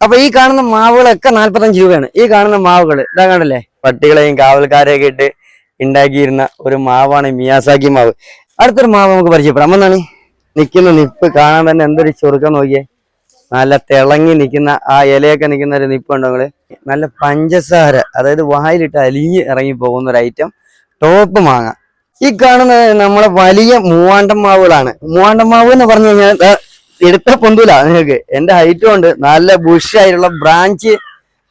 അപ്പൊ ഈ കാണുന്ന മാവുകളൊക്കെ നാല്പത്തഞ്ച് രൂപയാണ്. ഈ കാണുന്ന മാവുകൾ ഇതാ കണ്ടല്ലേ? പട്ടികളെയും കാവൽക്കാരെയൊക്കെ ഇട്ട് ഉണ്ടാക്കിയിരുന്ന ഒരു മാവാണ് മിയാസാക്കി മാവ്. അടുത്തൊരു മാവ് നമുക്ക് പരിചയപ്പെടാം. എന്നാണ് നിൽക്കുന്ന നിപ്പ് കാണാൻ തന്നെ എന്തൊരു ചുരുക്കം നോക്കിയേ. നല്ല തിളങ്ങി നിൽക്കുന്ന ആ ഇലയൊക്കെ നിൽക്കുന്ന ഒരു നിപ്പുണ്ടോ നിങ്ങൾ? നല്ല പഞ്ചസാര അതായത് വായിലിട്ട് അലിഞ്ഞ് ഇറങ്ങി പോകുന്ന ഒരു ഐറ്റം. ടോപ്പ് മാങ്ങ. ഈ കാണുന്ന നമ്മളെ വലിയ മൂവാണ്ടം മാവുകളാണ്. മൂവാണ്ടം മാവ് എന്ന് പറഞ്ഞു കഴിഞ്ഞാൽ എടുത്ത പൊന്തൂല നിങ്ങൾക്ക്. എന്റെ ഹൈറ്റും ഉണ്ട് നല്ല ബുഷ് ആയിട്ടുള്ള ബ്രാഞ്ച്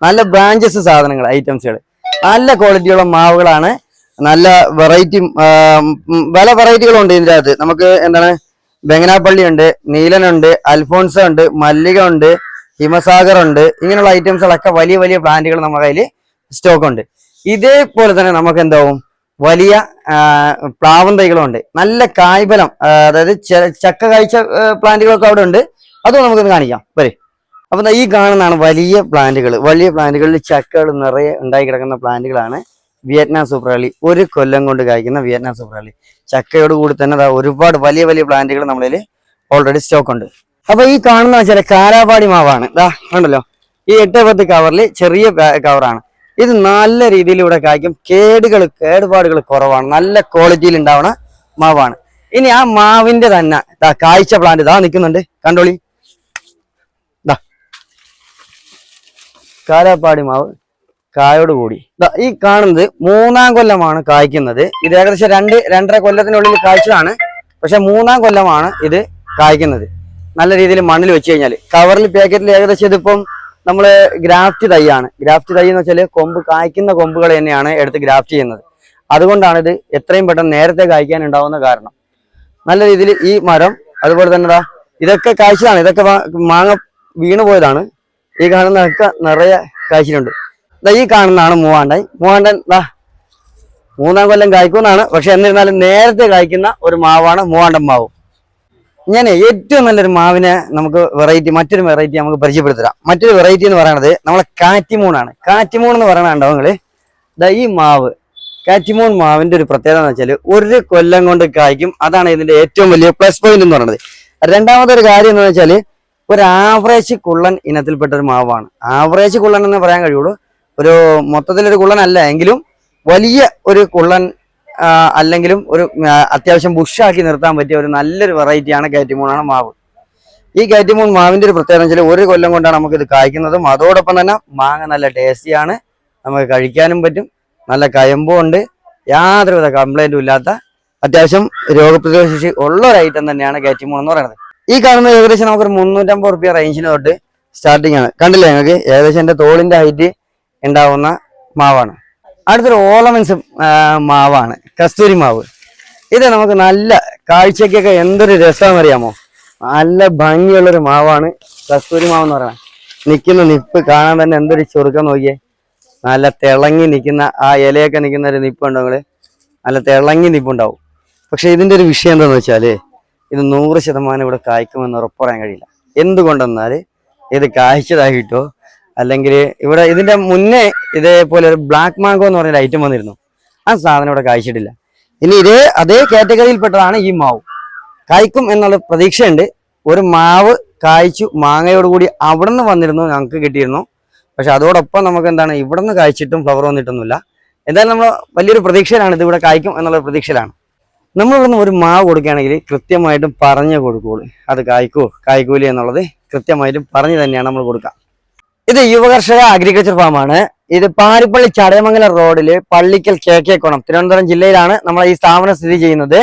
നല്ല ബ്രാഞ്ചസ് സാധനങ്ങൾ ഐറ്റംസുകൾ നല്ല ക്വാളിറ്റിയുള്ള മാവുകളാണ്. നല്ല വെറൈറ്റി പല വെറൈറ്റികളുണ്ട് ഇതിന്റെ അകത്ത്. നമുക്ക് എന്താണ്? ബെങ്ങനാപ്പള്ളി ഉണ്ട് നീലനുണ്ട് അൽഫോൺസ ഉണ്ട് മല്ലിക ഉണ്ട് ഹിമസാഗർ ഉണ്ട്. ഇങ്ങനെയുള്ള ഐറ്റംസുകളൊക്കെ വലിയ വലിയ പ്ലാന്റുകൾ നമ്മുടെ കയ്യിൽ സ്റ്റോക്ക് ഉണ്ട്. ഇതേപോലെ തന്നെ നമുക്ക് എന്താവും? വലിയ പ്ലാവൻ തൈകളുണ്ട് നല്ല കായ്ഫലം അതായത് ചക്ക കായ്ച്ച പ്ലാന്റുകളൊക്കെ അവിടെ ഉണ്ട് അതും നമുക്കൊന്ന് കാണിക്കാം. വരെ. അപ്പൊ ഈ കാണുന്നതാണ് വലിയ പ്ലാന്റുകൾ വലിയ പ്ലാന്റുകളിൽ ചക്കകൾ നിറയെ ഉണ്ടായി കിടക്കുന്ന പ്ലാന്റുകളാണ് വിയറ്റ്നാം സൂപ്പറാളി ഒരു കൊല്ലം കൊണ്ട് കായ്ക്കുന്ന വിയറ്റ്നാം സൂപ്പറാളി ചക്കയോട് കൂടി തന്നെ ഒരുപാട് വലിയ വലിയ പ്ലാന്റുകൾ നമ്മളിൽ ഓൾറെഡി സ്റ്റോക്ക് ഉണ്ട്. അപ്പൊ ഈ കാണുന്ന വെച്ചാൽ കാരാപാടി മാവാണ്. ദാ കണ്ടല്ലോ. ഈ എട്ട് പത്ത് കവറിൽ ചെറിയ കവറാണ് ഇത് നല്ല രീതിയിൽ ഇവിടെ കായ്ക്കും. കേടുകൾ കേടുപാടുകൾ കുറവാണ്. നല്ല ക്വാളിറ്റിയിൽ ഉണ്ടാവണ മാവാണ്. ഇനി ആ മാവിന്റെ തന്നെ ദാ കായ്ച്ച പ്ലാന്റ് ഇതാ നിൽക്കുന്നുണ്ട് കണ്ടോളി. ദാ. കാരാപ്പാടി മാവ് കായോട് കൂടി. ഈ കാണുന്നത് മൂന്നാം കൊല്ലമാണ് കായ്ക്കുന്നത്. ഇത് ഏകദേശം രണ്ട് രണ്ടര കൊല്ലത്തിനുള്ളിൽ കായ്ച്ചതാണ്. പക്ഷെ മൂന്നാം കൊല്ലമാണ് ഇത് കായ്ക്കുന്നത്. നല്ല രീതിയിൽ മണ്ണിൽ വെച്ച് കഴിഞ്ഞാൽ കവറിൽ പാക്കറ്റിൽ ഏകദേശം ഇതിപ്പം നമ്മൾ ഗ്രാഫ്റ്റ് തൈയാണ്. ഗ്രാഫ്റ്റ് തൈ എന്ന് വെച്ചാൽ കൊമ്പ് കായ്ക്കുന്ന കൊമ്പുകൾ തന്നെയാണ് എടുത്ത് ഗ്രാഫ്റ്റ് ചെയ്യുന്നത്. അതുകൊണ്ടാണ് ഇത് എത്രയും പെട്ടെന്ന് നേരത്തെ കായ്ക്കാൻ ഉണ്ടാവുന്ന കാരണം. നല്ല രീതിയിൽ ഈ മരം അതുപോലെ തന്നെ ഇതൊക്കെ കാശിലാണ് ഇതൊക്കെ മാങ്ങ വീണു പോയതാണ്. ഈ കാണുന്നതൊക്കെ നിറയെ കാഴ്ചയിലുണ്ട് ദാ ഈ കാണുന്നതാണ് മൂവാണ്ടൻ. മൂവാണ്ടൻ ദാ മൂന്നാം കൊല്ലം കായ്ക്കുന്നതാണ് പക്ഷെ എന്നിരുന്നാലും നേരത്തെ കായ്ക്കുന്ന ഒരു മാവാണ് മൂവാണ്ടൻ മാവ്. ഞാൻ ഏറ്റവും നല്ലൊരു മാവിനെ നമുക്ക് വെറൈറ്റി മറ്റൊരു വെറൈറ്റി നമുക്ക് പരിചയപ്പെടുത്തരാം. മറ്റൊരു വെറൈറ്റി എന്ന് പറയുന്നത് നമ്മളെ കാറ്റിമൂണാണ് കാറ്റിമൂൺ എന്ന് പറയണ ഉണ്ടോ നിങ്ങൾ? ദാ ഈ മാവ് കാറ്റിമൂൺ മാവിന്റെ ഒരു പ്രത്യേകത എന്ന് വെച്ചാൽ ഒരു കൊല്ലം കൊണ്ട് കായ്ക്കും. അതാണ് ഇതിന്റെ ഏറ്റവും വലിയ പ്ലസ് പോയിന്റ് എന്ന് പറയുന്നത് രണ്ടാമത്തെ ഒരു കാര്യം എന്ന് വെച്ചാൽ ഒരു ആവറേജ് കുള്ളൻ ഇനത്തിൽപ്പെട്ട ഒരു മാവാണ്. ആവറേജ് കുള്ളൻ എന്ന് പറയാൻ കഴിയുള്ളൂ. ഒരു മൊത്തത്തിലൊരു കുള്ളൻ അല്ല എങ്കിലും വലിയ ഒരു കുള്ളൻ അല്ലെങ്കിലും ഒരു അത്യാവശ്യം ബുഷാക്കി നിർത്താൻ പറ്റിയ ഒരു നല്ലൊരു വെറൈറ്റിയാണ് കാറ്റിമൂണാണ് മാവ്. ഈ കാറ്റിമൂൺ മാവിന്റെ ഒരു പ്രത്യേകത വെച്ചാൽ ഒരു കൊല്ലം കൊണ്ടാണ് നമുക്ക് ഇത് കായ്ക്കുന്നതും. അതോടൊപ്പം തന്നെ മാങ്ങ നല്ല ടേസ്റ്റിയാണ് നമുക്ക് കഴിക്കാനും പറ്റും. നല്ല കയമ്പും ഉണ്ട്. യാതൊരുവിധ കംപ്ലൈന്റും ഇല്ലാത്ത അത്യാവശ്യം രോഗപ്രതിരോധ ശേഷി ഉള്ള ഒരു ഐറ്റം തന്നെയാണ് കാറ്റിമൂൺ എന്ന് പറയുന്നത്. ഈ കാണുന്ന ഏകദേശം നമുക്കൊരു മുന്നൂറ്റമ്പത് റുപ്യ റേഞ്ചിന് തൊട്ട് സ്റ്റാർട്ടിംഗ് ആണ്. കണ്ടില്ലേ ഞങ്ങൾക്ക് ഏകദേശം എന്റെ തോളിന്റെ ഹൈറ്റ് ഉണ്ടാവുന്ന മാവാണ്. അടുത്തൊരു ഓർണമെന്റ്സ് മാവാണ്. കസ്തൂരി മാവ്. ഇത് നമുക്ക് നല്ല കാഴ്ചക്കൊക്കെ എന്തൊരു രസമാണെന്ന് അറിയാമോ നല്ല ഭംഗിയുള്ളൊരു മാവാണ് കസ്തൂരി മാവ് എന്ന് പറയുന്നത്. നിൽക്കുന്ന നിപ്പ് കാണാൻ തന്നെ എന്തൊരു ചുരുക്കം നോക്കിയേ. നല്ല തിളങ്ങി നിൽക്കുന്ന ആ ഇലയൊക്കെ നിൽക്കുന്ന ഒരു നിപ്പുണ്ടോ നിങ്ങൾ? നല്ല തിളങ്ങി നിപ്പുണ്ടാവും. പക്ഷെ ഇതിന്റെ ഒരു വിഷയം എന്താണെന്ന് വെച്ചാൽ ഇത് നൂറ് ശതമാനം ഇവിടെ കായ്ക്കുമെന്ന് ഉറപ്പറയാൻ കഴിയില്ല. എന്തുകൊണ്ടെന്നാൽ ഇത് കായ്ച്ചതായിട്ടോ അല്ലെങ്കിൽ ഇവിടെ ഇതിന്റെ മുന്നേ ഇതേപോലെ ഒരു ബ്ലാക്ക് മാംഗോ എന്ന് പറഞ്ഞൊരു ഐറ്റം വന്നിരുന്നു. ആ സാധനം ഇവിടെ കായ്ച്ചിട്ടില്ല. ഇനി ഇതേ അതേ കാറ്റഗറിയിൽപ്പെട്ടതാണ് ഈ മാവ്. കായ്ക്കും എന്നുള്ള പ്രതീക്ഷയുണ്ട്. ഒരു മാവ് കായ്ച്ചു മാങ്ങയോടുകൂടി അവിടെ നിന്ന് വന്നിരുന്നു ഞങ്ങൾക്ക് കിട്ടിയിരുന്നു. പക്ഷെ അതോടൊപ്പം നമുക്ക് എന്താണ് ഇവിടെ നിന്ന് കായ്ച്ചിട്ടും ഫ്ലവർ വന്നിട്ടൊന്നുമില്ല. എന്തായാലും നമ്മൾ വലിയൊരു പ്രതീക്ഷയിലാണ് ഇത് ഇവിടെ കായ്ക്കും എന്നുള്ള പ്രതീക്ഷയിലാണ്. നമ്മൾ ഇവിടുന്ന് ഒരു മാവ് കൊടുക്കുകയാണെങ്കിൽ കൃത്യമായിട്ടും പറഞ്ഞു കൊടുക്കുകയുള്ളൂ അത് കായ്ക്കോ കായ്ക്കൂലി എന്നുള്ളത് കൃത്യമായിട്ടും പറഞ്ഞു തന്നെയാണ് നമ്മൾ കൊടുക്കുക. ഇത് യുവകർഷക അഗ്രികൾച്ചർ ഫാമാണ് ഇത് പാരിപ്പള്ളി ചടയമംഗലം റോഡിൽ പള്ളിക്കൽ കെ കെ കോണം തിരുവനന്തപുരം ജില്ലയിലാണ് നമ്മൾ ഈ സ്ഥാപനം സ്ഥിതി ചെയ്യുന്നത്.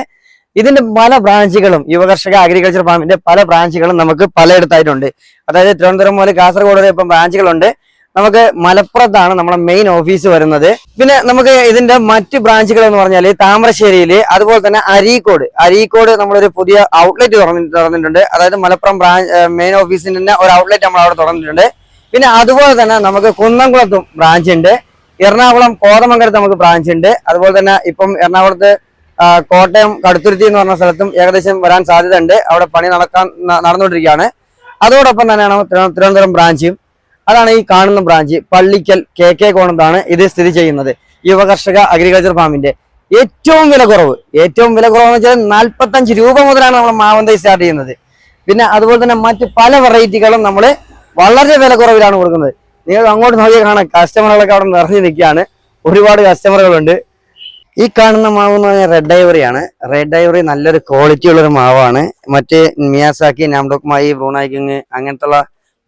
ഇതിന്റെ പല ബ്രാഞ്ചുകളും യുവകർഷക അഗ്രികൾച്ചർ ഫാമിന്റെ പല ബ്രാഞ്ചുകളും നമുക്ക് പലയിടത്തായിട്ടുണ്ട്. അതായത് തിരുവനന്തപുരം മുതൽ കാസർഗോഡ് വരെ ഇപ്പം ബ്രാഞ്ചുകളുണ്ട് നമുക്ക് മലപ്പുറത്താണ് നമ്മുടെ മെയിൻ ഓഫീസ് വരുന്നത്. പിന്നെ നമുക്ക് ഇതിന്റെ മറ്റ് ബ്രാഞ്ചുകൾ എന്ന് പറഞ്ഞാൽ താമരശ്ശേരിയിൽ അതുപോലെ തന്നെ അരീക്കോട്. അരീക്കോട് നമ്മളൊരു പുതിയ ഔട്ട്ലെറ്റ് തുറന്നിട്ടുണ്ട്. അതായത് മലപ്പുറം ബ്രാഞ്ച് മെയിൻ ഓഫീസിന്റെ തന്നെ ഒരു ഔട്ട്ലെറ്റ് നമ്മൾ അവിടെ തുറന്നിട്ടുണ്ട്. പിന്നെ അതുപോലെ തന്നെ നമുക്ക് കുന്നംകുളത്തും ബ്രാഞ്ച് ഉണ്ട്. എറണാകുളം കോതമംഗലത്ത് നമുക്ക് ബ്രാഞ്ച് ഉണ്ട്. അതുപോലെ തന്നെ ഇപ്പം എറണാകുളത്ത് കോട്ടയം കടുത്തുരുത്തി എന്ന് പറഞ്ഞ സ്ഥലത്തും ഏകദേശം വരാൻ സാധ്യത ഉണ്ട് അവിടെ പണി നടക്കാൻ നടന്നുകൊണ്ടിരിക്കുകയാണ്. അതോടൊപ്പം തന്നെയാണ് തിരുവ- തിരുവനന്തപുരം ബ്രാഞ്ചും അതാണ് ഈ കാണുന്ന ബ്രാഞ്ച് പള്ളിക്കൽ കെ കെ കോണത്താണ് ഇത് സ്ഥിതി ചെയ്യുന്നത്. യുവകർഷക അഗ്രികൾച്ചർ ഫാമിന്റെ ഏറ്റവും വില കുറവ് ഏറ്റവും വില കുറവെന്ന് വെച്ചാൽ നാൽപ്പത്തഞ്ച് രൂപ മുതലാണ് നമ്മൾ മാവന്തൈ സ്റ്റാർട്ട് ചെയ്യുന്നത്. പിന്നെ അതുപോലെ തന്നെ മറ്റ് പല വെറൈറ്റികളും നമ്മൾ വളരെ വില കുറവിലാണ് കൊടുക്കുന്നത്. നിങ്ങൾ അങ്ങോട്ട് നോക്കിയാൽ കാണാം കസ്റ്റമറുകളൊക്കെ അവിടെ നിറഞ്ഞു നിൽക്കുകയാണ്. ഒരുപാട് കസ്റ്റമറുകളുണ്ട് ഈ കാണുന്ന മാവ് എന്ന് പറഞ്ഞാൽ റെഡ് ഐവറിയാണ് റെഡ് ഐവറി നല്ലൊരു ക്വാളിറ്റി ഉള്ളൊരു മാവാണ്. മറ്റ് മിയാസാക്കി നാംഡോക്മായി ബ്രൂണായിക്കിങ് അങ്ങനത്തുള്ള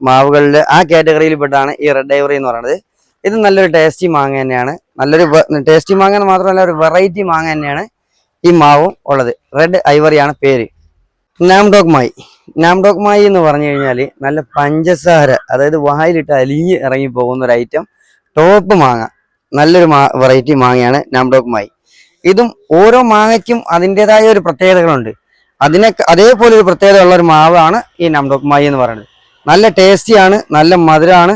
മാവുകളിൽ ആ കാറ്റഗറിയിൽ പെട്ടാണ് ഈ റെഡ് ഐവറി എന്ന് പറയുന്നത്. ഇത് നല്ലൊരു ടേസ്റ്റി മാങ്ങ തന്നെയാണ്. നല്ലൊരു ടേസ്റ്റി മാങ്ങ എന്ന് മാത്രമല്ല ഒരു വെറൈറ്റി മാങ്ങ തന്നെയാണ് ഈ മാവും ഉള്ളത്. റെഡ് ഐവറിയാണ് പേര്. നാംഡോക് മായി നാംഡോക് മായി എന്ന് പറഞ്ഞു കഴിഞ്ഞാൽ നല്ല പഞ്ചസാര അതായത് വായിലിട്ട് അലിഞ്ഞ് ഇറങ്ങി പോകുന്ന ഒരു ഐറ്റം. ടോപ്പ് മാങ്ങ നല്ലൊരു മാ വെറൈറ്റി മാങ്ങയാണ് നാംഡോക് മായി ഇതും ഓരോ മാങ്ങയ്ക്കും അതിന്റെതായ ഒരു പ്രത്യേകതകളുണ്ട്. അതിനെ അതേപോലെ ഒരു പ്രത്യേകത ഉള്ള ഒരു മാവാണ് ഈ നാംഡോക് മായി എന്ന് പറയുന്നത്. നല്ല ടേസ്റ്റിയാണ് നല്ല മധുരമാണ്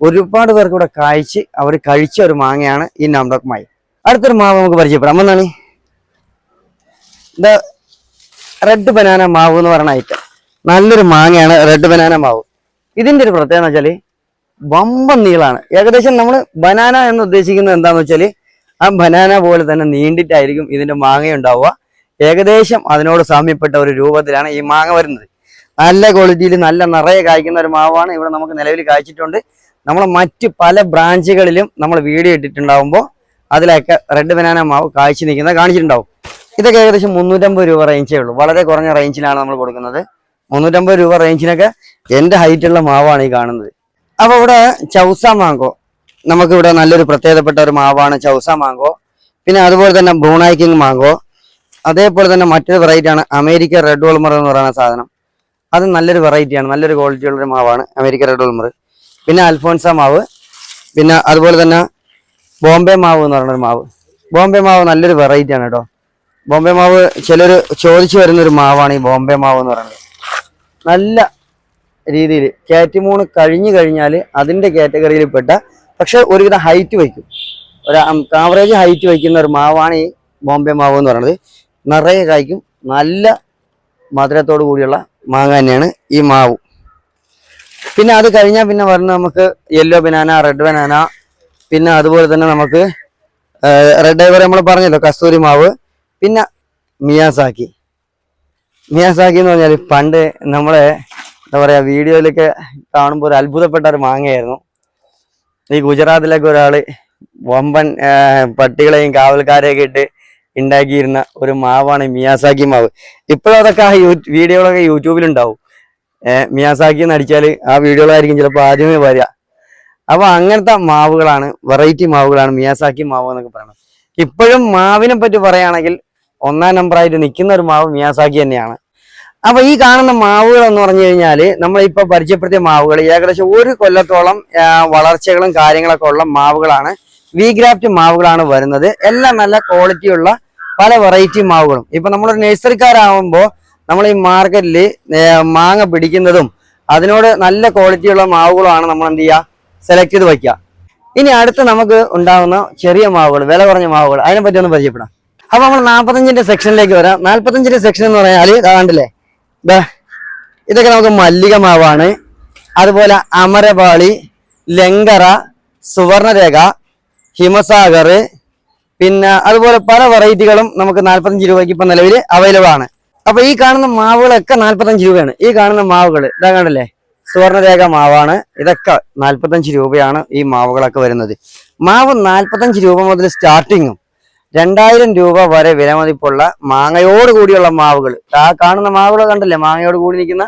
ഒരുപാട് പേർക്ക് ഇവിടെ കായ്ച്ച് അവർ കഴിച്ച ഒരു മാങ്ങയാണ് ഈ നാംഡോക് മായി അടുത്തൊരു മാവ് നമുക്ക് പരിചയപ്പെടാം. എന്നാണ് ഇത് റെഡ് ബനാന മാവ് എന്ന് പറയുന്ന ഐറ്റം നല്ലൊരു മാങ്ങയാണ് റെഡ് ബനാന മാവ്. ഇതിന്റെ ഒരു പ്രത്യേകത എന്ന് വെച്ചാൽ വമ്പൻ നീളാണ്. ഏകദേശം നമ്മൾ ബനാന എന്ന് ഉദ്ദേശിക്കുന്നത് എന്താന്ന് വെച്ചാൽ ആ ബനാന പോലെ തന്നെ നീണ്ടിട്ടായിരിക്കും ഇതിന്റെ മാങ്ങ ഉണ്ടാവുക. ഏകദേശം അതിനോട് സാമ്യപ്പെട്ട ഒരു രൂപത്തിലാണ് ഈ മാങ്ങ വരുന്നത്. നല്ല ക്വാളിറ്റിയിൽ നല്ല നിറയെ കായ്ക്കുന്ന ഒരു മാവാണ് ഇവിടെ നമുക്ക് നിലവിൽ കായ്ച്ചിട്ടുണ്ട്. നമ്മൾ മറ്റ് പല ബ്രാഞ്ചുകളിലും നമ്മൾ വീഡിയോ ഇട്ടിട്ടുണ്ടാവുമ്പോൾ അതിലൊക്കെ റെഡ് ബനാന മാവ് കായ്ച്ചു നിൽക്കുന്നത് കാണിച്ചിട്ടുണ്ടാവും. ഇതൊക്കെ ഏകദേശം മുന്നൂറ്റമ്പത് രൂപ റേഞ്ചേ ഉള്ളൂ. വളരെ കുറഞ്ഞ റേഞ്ചിലാണ് നമ്മൾ കൊടുക്കുന്നത്. മുന്നൂറ്റമ്പത് രൂപ റേഞ്ചിനൊക്കെ എന്റെ ഹൈറ്റുള്ള മാവാണ് ഈ കാണുന്നത്. അപ്പോൾ ഇവിടെ ചൗസ മാങ്കോ നമുക്കിവിടെ നല്ലൊരു പ്രത്യേകപ്പെട്ട ഒരു മാവാണ് ചൗസ മാങ്കോ പിന്നെ അതുപോലെ തന്നെ ബ്രൂണായി മാങ്കോ അതേപോലെ തന്നെ മറ്റൊരു വെറൈറ്റി ആണ് അമേരിക്ക റെഡ് ഓൾമർ എന്ന് പറയുന്ന സാധനം. അത് നല്ലൊരു വെറൈറ്റിയാണ് നല്ലൊരു ക്വാളിറ്റി ഉള്ളൊരു മാവാണ് അമേരിക്ക റെഡ് ഓൾമർ പിന്നെ അൽഫോൻസ മാവ്. പിന്നെ അതുപോലെ തന്നെ ബോംബെ മാവ് എന്ന് പറയുന്ന ഒരു മാവ്. ബോംബെ മാവ് നല്ലൊരു വെറൈറ്റിയാണ് കേട്ടോ. ബോംബെ മാവ് ചിലർ ചോദിച്ചു വരുന്ന ഒരു മാവാണ് ഈ ബോംബെ മാവ് എന്ന് പറയുന്നത്. നല്ല രീതിയിൽ കാറ്റിമൂണ് കഴിഞ്ഞു കഴിഞ്ഞാൽ അതിന്റെ കാറ്റഗറിയിൽ പെട്ട പക്ഷെ ഒരുവിധം ഹൈറ്റ് വയ്ക്കും. ഒരു ആവറേജ് ഹൈറ്റ് വയ്ക്കുന്ന ഒരു മാവാണ് ഈ ബോംബെ മാവ് എന്ന് പറയുന്നത്. നിറയെ കായ്ക്കും നല്ല മധുരത്തോടു കൂടിയുള്ള മാങ്ങ തന്നെയാണ് ഈ മാവ്. പിന്നെ അത് കഴിഞ്ഞാൽ പിന്നെ വരുന്നത് നമുക്ക് യെല്ലോ ബനാന റെഡ് ബനാന പിന്നെ അതുപോലെ തന്നെ നമുക്ക് റെഡ് ഐവർ നമ്മൾ പറഞ്ഞല്ലോ കസ്തൂരി മാവ്. പിന്നെ മിയാസാക്കി. മിയാസാക്കി എന്ന് പറഞ്ഞാൽ പണ്ട് നമ്മളെ എന്താ പറയുക വീഡിയോയിലൊക്കെ കാണുമ്പോൾ ഒരു അത്ഭുതപ്പെട്ട ഒരു മാങ്ങയായിരുന്നു. ഈ ഗുജറാത്തിലൊക്കെ ഒരാൾ വമ്പൻ പട്ടികളെയും കാവൽക്കാരെയൊക്കെ ഇട്ട് ഉണ്ടാക്കിയിരുന്ന ഒരു മാവാണ് മിയാസാക്കി മാവ്. ഇപ്പോഴും അതൊക്കെ ആ വീഡിയോകളൊക്കെ യൂട്യൂബിലുണ്ടാവും മിയാസാക്കി എന്ന് അടിച്ചാൽ ആ വീഡിയോകളായിരിക്കും ചിലപ്പോൾ ആദ്യമേ വരിക. അപ്പോൾ അങ്ങനത്തെ മാവുകളാണ് വെറൈറ്റി മാവുകളാണ് മിയാസാക്കി മാവ് എന്നൊക്കെ പറയുന്നത്. ഇപ്പോഴും മാവിനെ പറ്റി പറയുകയാണെങ്കിൽ ഒന്നാം നമ്പറായിട്ട് നിൽക്കുന്ന ഒരു മാവ് മിയാസാക്കി തന്നെയാണ്. അപ്പൊ ഈ കാണുന്ന മാവുകൾ എന്ന് പറഞ്ഞു കഴിഞ്ഞാൽ നമ്മളിപ്പോ പരിചയപ്പെടുത്തിയ മാവുകൾ ഏകദേശം ഒരു കൊല്ലത്തോളം വളർച്ചകളും കാര്യങ്ങളൊക്കെ ഉള്ള മാവുകളാണ്. വി ഗ്രാഫ്റ്റ് മാവുകളാണ് വരുന്നത്. എല്ലാം നല്ല ക്വാളിറ്റിയുള്ള പല വെറൈറ്റി മാവുകളും. ഇപ്പൊ നമ്മളൊരു നഴ്സറിക്കാരാകുമ്പോൾ നമ്മൾ ഈ മാർക്കറ്റിൽ മാങ്ങ പിടിക്കുന്നതും അതിനോട് നല്ല ക്വാളിറ്റിയുള്ള മാവുകളാണ് നമ്മൾ എന്ത് ചെയ്യുക? സെലക്ട് ചെയ്ത് വയ്ക്കുക. ഇനി അടുത്ത് നമുക്ക് ഉണ്ടാകുന്ന ചെറിയ മാവുകൾ വില കുറഞ്ഞ മാവുകൾ അതിനെ പറ്റി ഒന്ന് പരിചയപ്പെടാം. അപ്പൊ നമ്മൾ നാൽപ്പത്തഞ്ചിന്റെ സെക്ഷനിലേക്ക് വരാം. നാൽപ്പത്തഞ്ചിന്റെ സെക്ഷൻ എന്ന് പറഞ്ഞാൽ കണ്ടില്ലേ? ഇതാ ഇതൊക്കെ നമുക്ക് മല്ലിക മാവാണ്. അതുപോലെ അമരപാളി ലങ്കറ സുവർണരേഖ ഹിമസാഗർ പിന്നെ അതുപോലെ പല വെറൈറ്റികളും നമുക്ക് നാൽപ്പത്തഞ്ച് രൂപയ്ക്ക് ഇപ്പൊ നിലവിൽ അവൈലബിൾ ആണ്. അപ്പൊ ഈ കാണുന്ന മാവുകളൊക്കെ നാൽപ്പത്തഞ്ച് രൂപയാണ്. ഈ കാണുന്ന മാവുകൾ ഇതാ കണ്ടല്ലേ? സുവർണരേഖ മാവാണ്. ഇതൊക്കെ നാൽപ്പത്തഞ്ച് രൂപയാണ് ഈ മാവുകളൊക്കെ വരുന്നത്. മാവ് നാൽപ്പത്തഞ്ച് രൂപ മുതൽ സ്റ്റാർട്ടിങ്ങും രണ്ടായിരം രൂപ വരെ വിലമതിപ്പുള്ള മാങ്ങയോട് കൂടിയുള്ള മാവുകൾ. ആ കാണുന്ന മാവുകൾ കണ്ടല്ലേ? മാങ്ങയോട് കൂടി നിൽക്കുന്ന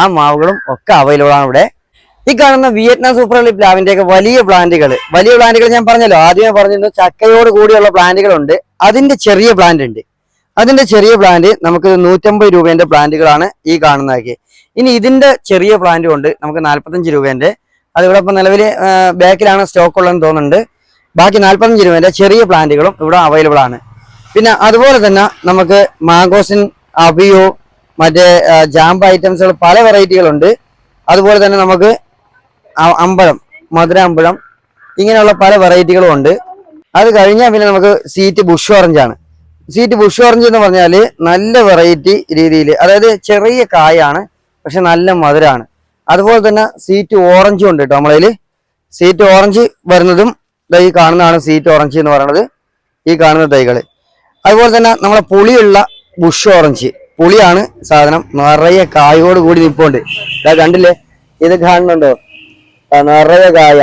ആ മാവുകളും ഒക്കെ അവൈലബിൾ ആണ് ഇവിടെ. ഈ കാണുന്ന വിയറ്റ്നാം സൂപ്പർ ലി പ്ലാവിന്റെ ഒക്കെ വലിയ പ്ലാന്റുകൾ. വലിയ പ്ലാന്റുകൾ ഞാൻ പറഞ്ഞല്ലോ. ആദ്യമേ പറഞ്ഞിരുന്നു ചക്കയോട് കൂടിയുള്ള പ്ലാന്റുകളുണ്ട്. അതിന്റെ ചെറിയ പ്ലാന്റ് ഉണ്ട്. അതിന്റെ ചെറിയ പ്ലാന്റ് നമുക്ക് നൂറ്റമ്പത് രൂപേന്റെ പ്ലാന്റുകളാണ് ഈ കാണുന്നതൊക്കെ. ഇനി ഇതിന്റെ ചെറിയ പ്ലാന്റ് ഉണ്ട്. നമുക്ക് നാല്പത്തഞ്ച് രൂപേന്റെ അതിവിടെ ഇപ്പൊ നിലവിൽ ബാക്കിലാണ് സ്റ്റോക്ക് ഉള്ളതെന്ന് തോന്നുന്നുണ്ട്. ബാക്കി നാൽപ്പത്തഞ്ച് രൂപേന്റെ ചെറിയ പ്ലാന്റുകളും ഇവിടെ അവൈലബിൾ ആണ്. പിന്നെ അതുപോലെ തന്നെ നമുക്ക് മാങ്കോസിൻ അബിയോ മറ്റേ ജാമ്പ് ഐറ്റംസുകൾ പല വെറൈറ്റികളുണ്ട്. അതുപോലെ തന്നെ നമുക്ക് അമ്പഴം മധുര അമ്പഴം ഇങ്ങനെയുള്ള പല വെറൈറ്റികളും ഉണ്ട്. അത് കഴിഞ്ഞാൽ പിന്നെ നമുക്ക് സീറ്റ് ബുഷ് ഓറഞ്ചാണ് സീറ്റ് ബുഷ് ഓറഞ്ച് എന്ന് പറഞ്ഞാൽ നല്ല വെറൈറ്റി രീതിയിൽ അതായത് ചെറിയ കായാണ് പക്ഷെ നല്ല മധുരമാണ് അതുപോലെ തന്നെ സീറ്റ് ഓറഞ്ചും ഉണ്ട് കേട്ടോ നമ്മളതിൽ സീറ്റ് ഓറഞ്ച് വരുന്നതും ഈ കാണുന്നതാണ് സീറ്റ് ഓറഞ്ച് എന്ന് പറയുന്നത്. ഈ കാണുന്ന തൈകൾ. അതുപോലെ തന്നെ നമ്മളെ പുളിയുള്ള ബുഷ് ഓറഞ്ച് പുളിയാണ് സാധനം. നിറയെ കായോട് കൂടി നിൽപ്പുണ്ട് ഇതാ കണ്ടില്ലേ? ഇത് കാണുന്നുണ്ടോ? നിറയെ കായ.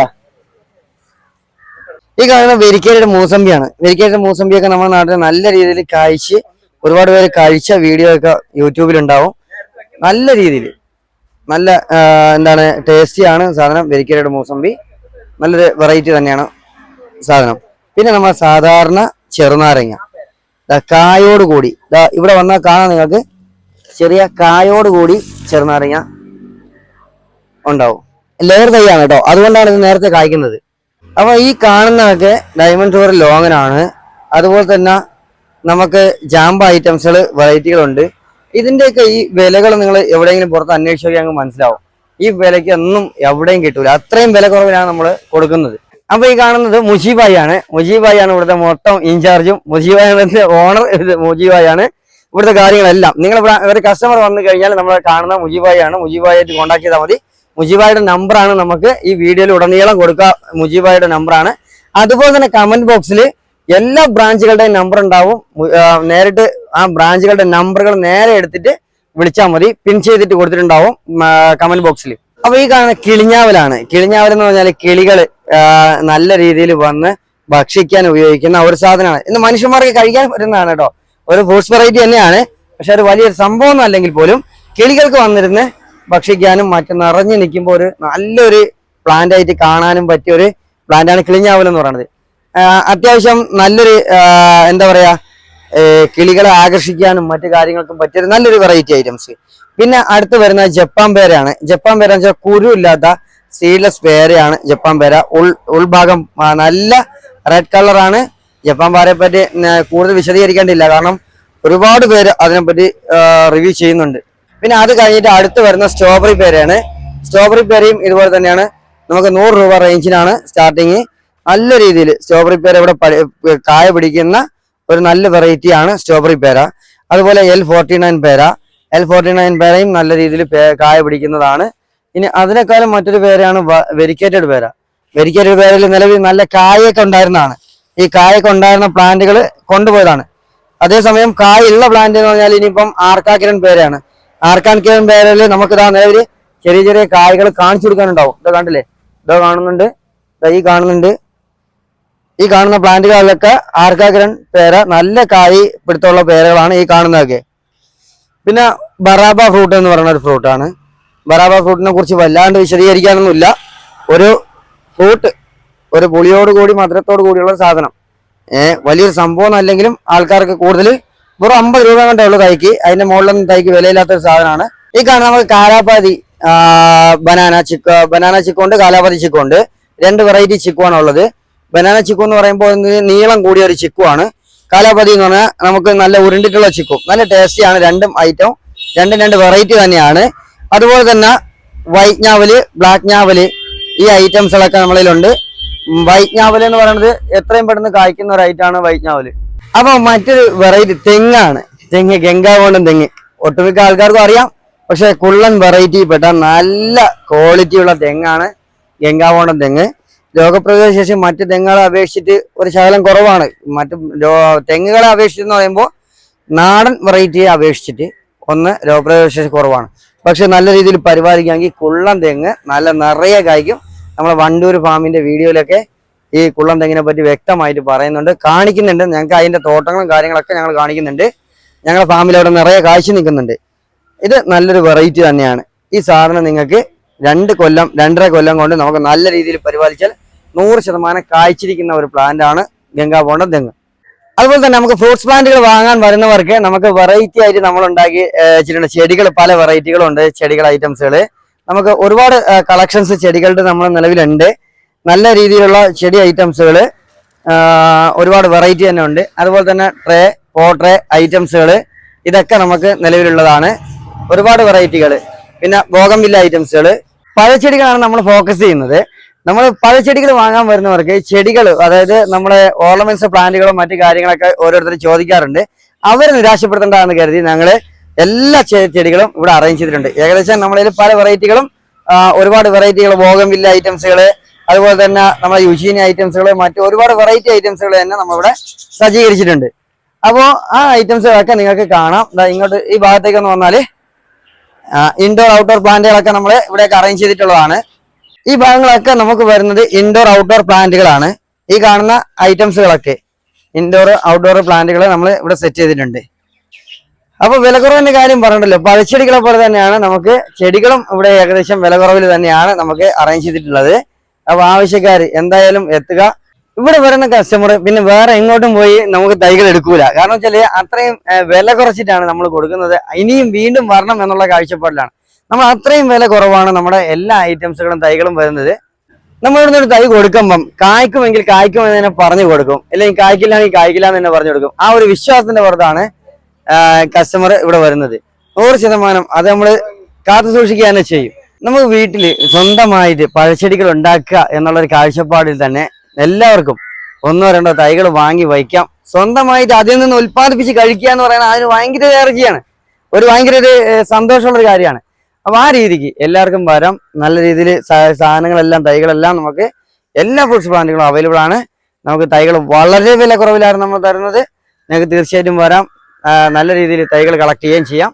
ഈ കാണുന്ന വെരിക്കേരിയുടെ മൂസമ്പിയാണ്. വെരിക്കേരിയുടെ മൂസമ്പിയൊക്കെ നമ്മുടെ നാട്ടിൽ നല്ല രീതിയിൽ കായ്ച്ച് ഒരുപാട് പേര് കഴിച്ച വീഡിയോ ഒക്കെ യൂട്യൂബിൽ ഉണ്ടാവും. നല്ല രീതിയിൽ. നല്ല എന്താണ് ടേസ്റ്റിയാണ് സാധനം വെരിക്കേരിയുടെ മൂസമ്പി. നല്ലൊരു വെറൈറ്റി തന്നെയാണ്. സാധനം. പിന്നെ നമ്മൾ സാധാരണ ചെറുനാരങ്ങ. കായോട് കൂടി. ഇവിടെ വന്നാൽ കാണാം നിങ്ങൾക്ക്. ചെറിയ കായോട് കൂടി ചെറുനാരങ്ങ ഉണ്ടാവും. ലെയർ തൈയാണ് കേട്ടോ. അതുകൊണ്ടാണ് ഇത് നേരത്തെ കായ്ക്കുന്നത്. അപ്പൊ ഈ കാണുന്നതൊക്കെ ഡയമണ്ട് ടൂർ ലോങ്ങനാണ്. അതുപോലെ തന്നെ നമുക്ക് ജാമ്പ ഐറ്റംസുകൾ വെറൈറ്റികളുണ്ട് ഇതിന്റെയൊക്കെ ഈ വിലകൾ നിങ്ങൾ എവിടെയെങ്കിലും പുറത്ത് അന്വേഷിച്ചൊക്കെ ഞങ്ങൾക്ക് മനസ്സിലാവും. ഈ വിലയ്ക്ക് ഒന്നും എവിടെയും കിട്ടൂല. അത്രയും വില കുറവിലാണ് നമ്മൾ കൊടുക്കുന്നത്. അപ്പൊ ഈ കാണുന്നത് മുജീബായി ആണ് മുജീബായി ആണ് ഇവിടുത്തെ മൊത്തം ഇൻചാർജും. മുജീബായി ഓണർ മുജീബായി ആണ് ഇവിടുത്തെ കാര്യങ്ങളെല്ലാം. നിങ്ങൾ ഒരു കസ്റ്റമർ വന്നു കഴിഞ്ഞാൽ നമ്മൾ കാണുന്ന മുജീബായി ആണ് മുജീബായിട്ട് കോൺടാക്ട് ചെയ്താൽ മതി. മുജീബായുടെ നമ്പറാണ് നമുക്ക് ഈ വീഡിയോയിൽ ഉടനീളം കൊടുക്കുക മുജീബായുടെ നമ്പറാണ് അതുപോലെ തന്നെ കമന്റ് ബോക്സിൽ എല്ലാ ബ്രാഞ്ചുകളുടെയും നമ്പർ ഉണ്ടാവും. നേരിട്ട് ആ ബ്രാഞ്ചുകളുടെ നമ്പറുകൾ നേരെ എടുത്തിട്ട് വിളിച്ചാൽ മതി. പിൻ ചെയ്തിട്ട് കൊടുത്തിട്ടുണ്ടാവും കമന്റ് ബോക്സിൽ അപ്പൊ ഈ കാണുന്ന കിളിഞ്ഞാവലാണ്. കിളിഞ്ഞാവൽ എന്ന് പറഞ്ഞാൽ കിളികൾ നല്ല രീതിയിൽ വന്ന് ഭക്ഷിക്കാൻ ഉപയോഗിക്കുന്ന ഒരു സാധനമാണ്. ഇന്ന് മനുഷ്യന്മാർക്ക് കഴിക്കാൻ പറ്റുന്നതാണ് കേട്ടോ. ഒരു ഫ്രൂട്ട്സ് വെറൈറ്റി തന്നെയാണ്. പക്ഷെ ഒരു വലിയൊരു സംഭവം അല്ലെങ്കിൽ പോലും കിളികൾക്ക് വന്നിരുന്ന് ഭക്ഷിക്കാനും മറ്റും നിറഞ്ഞു നിൽക്കുമ്പോൾ ഒരു നല്ലൊരു പ്ലാന്റ് ആയിട്ട് കാണാനും പറ്റിയ ഒരു പ്ലാന്റാണ് കിളിഞ്ഞാവൽ എന്ന് പറയുന്നത്. അത്യാവശ്യം നല്ലൊരു എന്താ പറയാ ഏ, കിളികളെ ആകർഷിക്കാനും മറ്റു കാര്യങ്ങൾക്കും പറ്റിയ നല്ലൊരു വെറൈറ്റി ഐറ്റംസ് പിന്നെ അടുത്ത് വരുന്ന ജപ്പാൻ പേരയാണ്. ജപ്പാൻ പേര വെച്ചാൽ കുരു ഇല്ലാത്ത സീഡ്ലെസ് പേരയാണ് ജപ്പാൻ പേര. ഉൾ ഉൾഭാഗം നല്ല റെഡ് കളറാണ് ജപ്പാൻ പേരയെ പറ്റി കൂടുതൽ വിശദീകരിക്കേണ്ടില്ല കാരണം ഒരുപാട് പേര് അതിനെപ്പറ്റി റിവ്യൂ ചെയ്യുന്നുണ്ട്. പിന്നെ അത് കഴിഞ്ഞിട്ട് അടുത്ത് വരുന്ന സ്ട്രോബെറി പേരയാണ്. സ്ട്രോബെറി പേരയും ഇതുപോലെ തന്നെയാണ്. നമുക്ക് നൂറ് രൂപ റേഞ്ചിനാണ് സ്റ്റാർട്ടിങ് നല്ല രീതിയിൽ സ്ട്രോബെറി പേര ഇവിടെ കായ പിടിക്കുന്ന ഒരു നല്ല വെറൈറ്റി ആണ് സ്ട്രോബെറി പേര. അതുപോലെ എൽ ഫോർട്ടി നയൻ പേര. എൽ ഫോർട്ടി നയൻ പേരയും നല്ല രീതിയിൽ കായ പിടിക്കുന്നതാണ്. ഇനി അതിനേക്കാളും മറ്റൊരു പേരാണ് വെരിക്കേറ്റഡ് പേര. വെരിക്കേറ്റഡ് പേരയിൽ നിലവിൽ നല്ല കായൊക്കെ ഉണ്ടായിരുന്നതാണ്. ഈ കായൊക്കെ ഉണ്ടായിരുന്ന പ്ലാന്റുകൾ കൊണ്ടുപോയതാണ്. അതേസമയം കായുള്ള പ്ലാന്റ് എന്ന് പറഞ്ഞാൽ ഇനിയിപ്പം ആർക്കാക്കിരൻ പേരാണ് ആർക്കാക്കിരൻ പേരയിൽ നമുക്ക് ഇതാ നിലവിൽ ചെറിയ ചെറിയ കായകൾ കാണിച്ചു കൊടുക്കാനുണ്ടാവും. ഇതാ കണ്ടില്ലേ? ഇതോ കാണുന്നുണ്ട്. ഈ കാണുന്നുണ്ട്. ഈ കാണുന്ന പ്ലാന്റുകളിലൊക്കെ ആർക്കാഗ്രൻ പേര നല്ല കായി പിടുത്തമുള്ള പേരകളാണ് ഈ കാണുന്നതൊക്കെ. പിന്നെ ബറാബ ഫ്രൂട്ട് എന്ന് പറയുന്ന ഒരു ഫ്രൂട്ടാണ്. ബറാബ ഫ്രൂട്ടിനെ കുറിച്ച് വല്ലാണ്ട് വിശദീകരിക്കാനൊന്നുമില്ല. ഒരു ഫ്രൂട്ട് ഒരു പുളിയോട് കൂടി മധുരത്തോട് കൂടിയുള്ള സാധനം. വലിയൊരു സംഭവം അല്ലെങ്കിലും ആൾക്കാർക്ക് കൂടുതൽ വെറും അമ്പത് രൂപ കണ്ടേ ഉള്ളൂ കൈക്ക്. അതിന്റെ മുകളിലൊന്നും തൈക്ക് വിലയില്ലാത്ത ഒരു സാധനമാണ്. ഈ കാണുന്ന നമുക്ക് കാലാപാതി ബനാന ചിക്കോ ബനാന ചിക്കോ ഉണ്ട് കാലാപാതി ചിക്കോ ഉണ്ട് രണ്ട് വെറൈറ്റി ചിക്കോ ആണ് ഉള്ളത്. ബനാന ചിക്കു എന്ന് പറയുമ്പോൾ നീളം കൂടിയ ഒരു ചിക്കു ആണ് കാലാപതി എന്ന് പറഞ്ഞാൽ നമുക്ക് നല്ല ഉരുണ്ടിട്ടുള്ള ചിക്കു. നല്ല ടേസ്റ്റിയാണ് രണ്ടും ഐറ്റം രണ്ടും രണ്ട് വെറൈറ്റി തന്നെയാണ്. അതുപോലെ തന്നെ വൈറ്റ് ഞാവൽ ബ്ലാക്ക് ഞാവൽ ഈ ഐറ്റംസുകളൊക്കെ നമ്മളിലുണ്ട്. വൈറ്റ് ഞാവൽ എന്ന് പറയുന്നത് എത്രയും പെട്ടെന്ന് കായ്ക്കുന്ന ഒരു ഐറ്റമാണ് വൈറ്റ് ഞാവൽ. അപ്പൊ മറ്റൊരു വെറൈറ്റി തെങ്ങാണ്. തെങ്ങ് ഗംഗാവോണ്ടം തെങ്ങ്. ഒട്ടുമിക്ക ആൾക്കാർക്കും അറിയാം. പക്ഷെ കുള്ളൻ വെറൈറ്റി പെട്ട നല്ല ക്വാളിറ്റിയുള്ള തെങ്ങാണ് ഗംഗാവോണ്ടൻ തെങ്ങ്. രോഗപ്രതിരോധ ശേഷി മറ്റ് തെങ്ങുകളെ അപേക്ഷിച്ചിട്ട് ഒരു ശകലം കുറവാണ്. മറ്റ് തെങ്ങുകളെ അപേക്ഷിച്ചെന്ന് പറയുമ്പോൾ നാടൻ വെറൈറ്റിയെ അപേക്ഷിച്ചിട്ട് ഒന്ന് രോഗപ്രതിരോധ ശേഷി കുറവാണ്. പക്ഷെ നല്ല രീതിയിൽ പരിപാലിക്കുകയാണെങ്കിൽ കുള്ളൻ തെങ്ങ് നല്ല നിറയെ കായ്ക്കും. നമ്മളെ വണ്ടൂർ ഫാമിന്റെ വീഡിയോയിലൊക്കെ ഈ കുള്ളൻ തെങ്ങിനെ പറ്റി വ്യക്തമായിട്ട് പറയുന്നുണ്ട്. കാണിക്കുന്നുണ്ട്. ഞങ്ങൾക്ക് അതിന്റെ തോട്ടങ്ങളും കാര്യങ്ങളൊക്കെ ഞങ്ങൾ കാണിക്കുന്നുണ്ട്. ഞങ്ങളുടെ ഫാമിൽ അവിടെ നിറയെ കാഴ്ച നിൽക്കുന്നുണ്ട്. ഇത് നല്ലൊരു വെറൈറ്റി തന്നെയാണ്. ഈ സാധനം നിങ്ങൾക്ക് രണ്ട് കൊല്ലം രണ്ടര കൊല്ലം കൊണ്ട് നമുക്ക് നല്ല രീതിയിൽ പരിപാലിച്ചാൽ നൂറ് ശതമാനം കായ്ച്ചിരിക്കുന്ന ഒരു പ്ലാന്റ് ആണ് ഗംഗാപോണ്ടം തെങ്ങ്. അതുപോലെ തന്നെ നമുക്ക് ഫ്രൂട്ട്സ് പ്ലാന്റുകൾ വാങ്ങാൻ വരുന്നവർക്ക് നമുക്ക് വെറൈറ്റി ആയിട്ട് നമ്മൾ ഉണ്ടാക്കി വെച്ചിട്ടുണ്ട്. ചെടികൾ പല വെറൈറ്റികളുണ്ട് ചെടികൾ ഐറ്റംസുകൾ നമുക്ക് ഒരുപാട് കളക്ഷൻസ് ചെടികളുടെ നമ്മൾ നിലവിലുണ്ട്. നല്ല രീതിയിലുള്ള ചെടി ഐറ്റംസുകൾ ഒരുപാട് വെറൈറ്റി തന്നെ ഉണ്ട്. അതുപോലെ തന്നെ ട്രേ പോട്രേ ഐറ്റംസുകൾ ഇതൊക്കെ നമുക്ക് നിലവിലുള്ളതാണ്. ഒരുപാട് വെറൈറ്റികൾ പിന്നെ ബോഗംവില്ല ഐറ്റംസുകൾ പഴച്ചെടികളാണ് നമ്മൾ ഫോക്കസ് ചെയ്യുന്നത്. നമ്മൾ ചെടികൾ വാങ്ങാൻ വരുന്നവർക്ക് ചെടികൾ അതായത് നമ്മുടെ ഓർണമെന്റ്സ് പ്ലാന്റുകളും മറ്റു കാര്യങ്ങളൊക്കെ ഓരോരുത്തർ ചോദിക്കാറുണ്ട്. അവർ നിരാശപ്പെടുത്തേണ്ടതെന്ന് കരുതി ഞങ്ങൾ എല്ലാ ചെടികളും ഇവിടെ അറേഞ്ച് ചെയ്തിട്ടുണ്ട്. ഏകദേശം നമ്മളിൽ പല വെറൈറ്റികളും ഒരുപാട് വെറൈറ്റികൾ ബോഗംവില്ല ഐറ്റംസുകൾ അതുപോലെ തന്നെ നമ്മുടെ യുജീനി ഐറ്റംസുകൾ മറ്റു ഒരുപാട് വെറൈറ്റി ഐറ്റംസുകൾ തന്നെ നമ്മളിവിടെ സജ്ജീകരിച്ചിട്ടുണ്ട്. അപ്പോൾ ആ ഐറ്റംസുകളൊക്കെ നിങ്ങൾക്ക് കാണാം. ഇങ്ങോട്ട് ഈ ഭാഗത്തേക്ക് ഒന്ന് വന്നാൽ ഇൻഡോർ ഔട്ട്ഡോർ പ്ലാന്റുകളൊക്കെ നമ്മൾ ഇവിടെയൊക്കെ അറേഞ്ച് ചെയ്തിട്ടുള്ളതാണ്. ഈ ഭാഗങ്ങളൊക്കെ നമുക്ക് വരുന്നത് ഇൻഡോർ ഔട്ട്ഡോർ പ്ലാന്റുകളാണ് ഈ കാണുന്ന ഐറ്റംസുകളൊക്കെ ഇൻഡോർ ഔട്ട്ഡോർ പ്ലാന്റുകൾ നമ്മൾ ഇവിടെ സെറ്റ് ചെയ്തിട്ടുണ്ട്. അപ്പോൾ വിലക്കുറവിന്റെ കാര്യം പറഞ്ഞല്ലോ പഴച്ചെടികളെ പോലെ തന്നെയാണ് നമുക്ക് ചെടികളും ഇവിടെ ഏകദേശം വില കുറവിൽ തന്നെയാണ് നമുക്ക് അറേഞ്ച് ചെയ്തിട്ടുള്ളത്. അപ്പോൾ ആവശ്യക്കാർ എന്തായാലും എത്തുക. ഇവിടെ വരുന്ന കസ്റ്റമർ പിന്നെ വേറെ എങ്ങോട്ടും പോയി നമുക്ക് തൈകൾ എടുക്കൂല. കാരണം വെച്ചാൽ അത്രയും വില കുറച്ചിട്ടാണ് നമ്മൾ കൊടുക്കുന്നത്. ഇനിയും വീണ്ടും വരണം എന്നുള്ള കാഴ്ചപ്പാടിലാണ്. നമ്മൾ അത്രയും വില കുറവാണ് നമ്മുടെ എല്ലാ ഐറ്റംസുകളും തൈകളും വരുന്നത്. നമ്മൾ ഇവിടുന്ന് ഒരു തൈ കൊടുക്കുമ്പം കായ്ക്കുമെങ്കിൽ കായ്ക്കും എന്ന് തന്നെ പറഞ്ഞു കൊടുക്കും. അല്ലെങ്കിൽ കായ്ക്കില്ലാണെങ്കിൽ കായ്ക്കില്ല എന്ന് തന്നെ പറഞ്ഞു കൊടുക്കും. ആ ഒരു വിശ്വാസത്തിന്റെ പുറത്താണ് കസ്റ്റമർ ഇവിടെ വരുന്നത്. നൂറ് ശതമാനം അത് നമ്മൾ കാത്തു സൂക്ഷിക്കുക തന്നെ ചെയ്യും. നമുക്ക് വീട്ടിൽ സ്വന്തമായിട്ട് പഴച്ചെടികൾ ഉണ്ടാക്കുക എന്നുള്ള ഒരു കാഴ്ചപ്പാടിൽ തന്നെ എല്ലാവർക്കും ഒന്നോ രണ്ടോ തൈകൾ വാങ്ങി വയ്ക്കാം. സ്വന്തമായിട്ട് അതിൽ നിന്ന് ഉൽപ്പാദിപ്പിച്ച് കഴിക്കുക എന്ന് പറയുന്നത് അതിന് ഭയങ്കര എനർജിയാണ്. ഒരു ഭയങ്കര ഒരു സന്തോഷമുള്ള ഒരു കാര്യമാണ്. അപ്പൊ ആ രീതിക്ക് എല്ലാവർക്കും വരാം. നല്ല രീതിയിൽ സാധനങ്ങളെല്ലാം തൈകളെല്ലാം നമുക്ക് എല്ലാ ഫ്രൂട്ട്സ് പ്ലാന്റുകളും അവൈലബിൾ ആണ്. നമുക്ക് തൈകൾ വളരെ വില കുറവിലാണ് നമ്മൾ തരുന്നത്. നിങ്ങൾക്ക് തീർച്ചയായിട്ടും വരാം. നല്ല രീതിയിൽ തൈകൾ കളക്ട് ചെയ്യുകയും ചെയ്യാം.